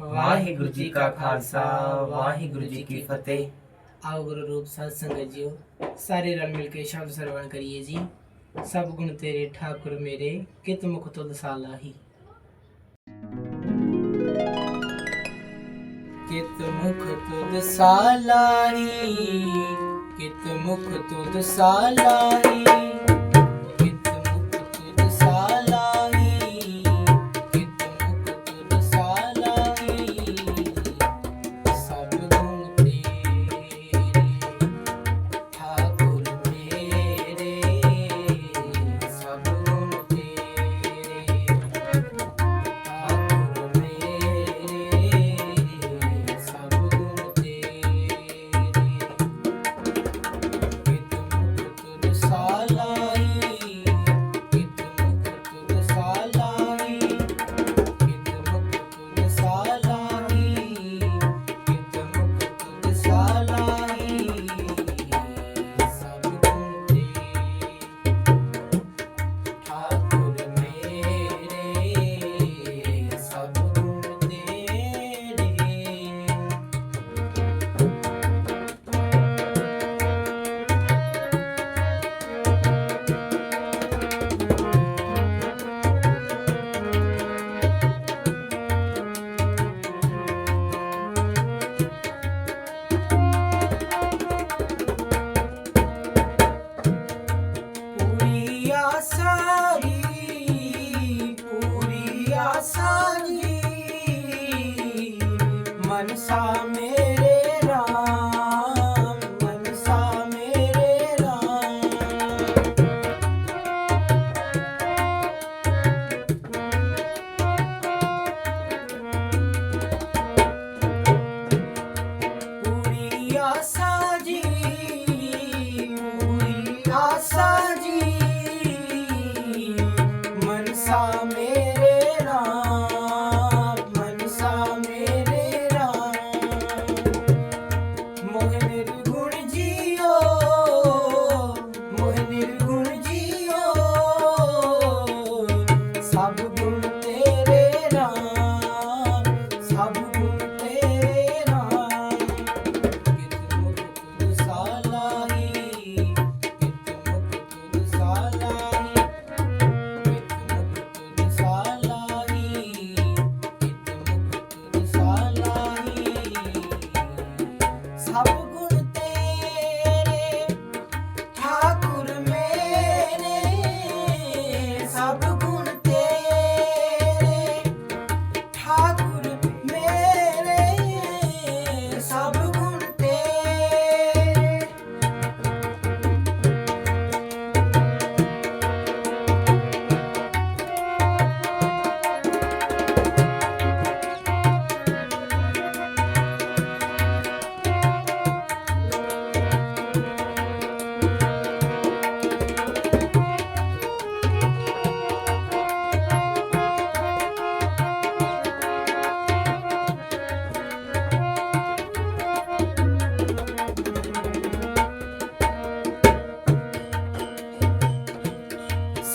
ਵਾਹਿਗੁਰੂ ਜੀ ਕਾ ਖਾਲਸਾ, ਵਾਹਿਗੁਰੂ ਜੀ ਕੀ ਫਤਿਹ। ਆਓ ਗੁਰੂ ਰੂਪ ਸਾਧ ਸੰਗਤ ਜੀਓ, ਸਾਰੇ ਰਲ ਮਿਲ ਕੇ ਸ਼ਬਦ ਸਰਵਣ ਕਰੀਏ ਜੀ। ਸਭ ਗੁਣ ਤੇਰੇ ਠਾਕੁਰ ਮੇਰੇ, ਕਿਤ ਮੁਖ ਤੁਧ ਸਾਲਾਹੀ। ਕਿਤ ਮੁਖ ਤੁਧ ਸਾਲਾਹੀ, ਕਿਤ ਮੁਖ ਤੁਧ ਸਾਲਾਹੀ।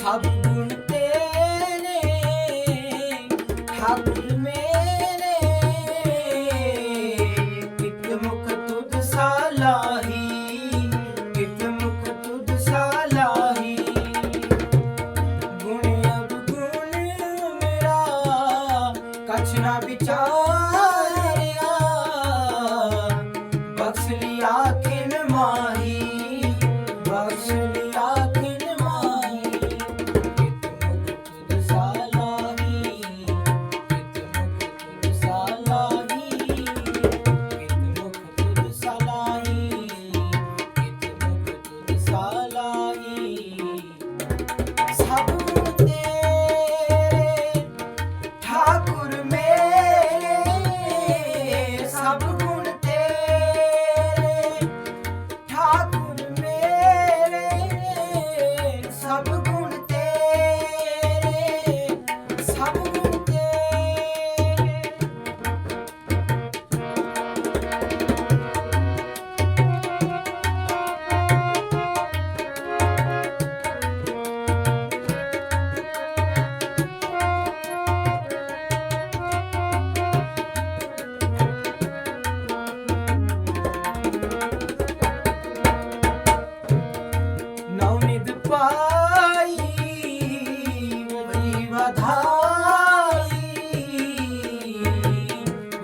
habe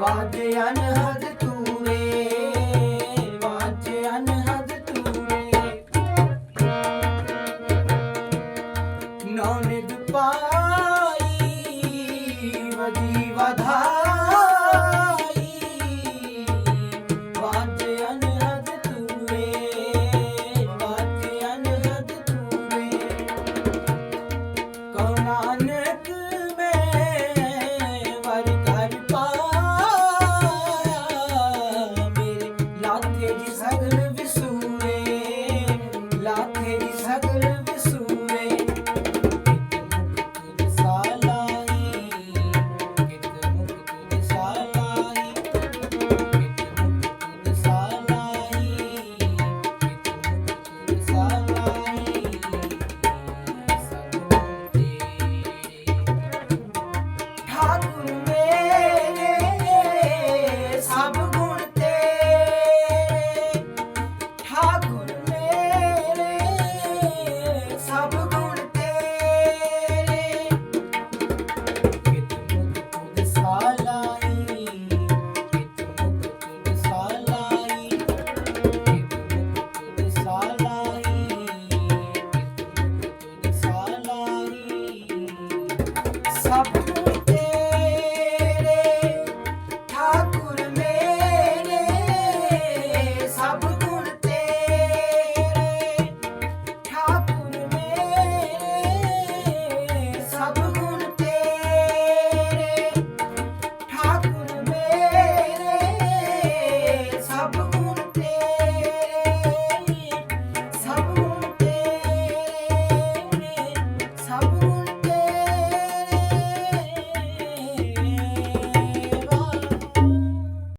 ਵਾਜ ਅਨਹਦ ਤੂੰ ਵੇ ਵਾਜ ਅਨਹਦ ਤੂੰ ਵਧਾ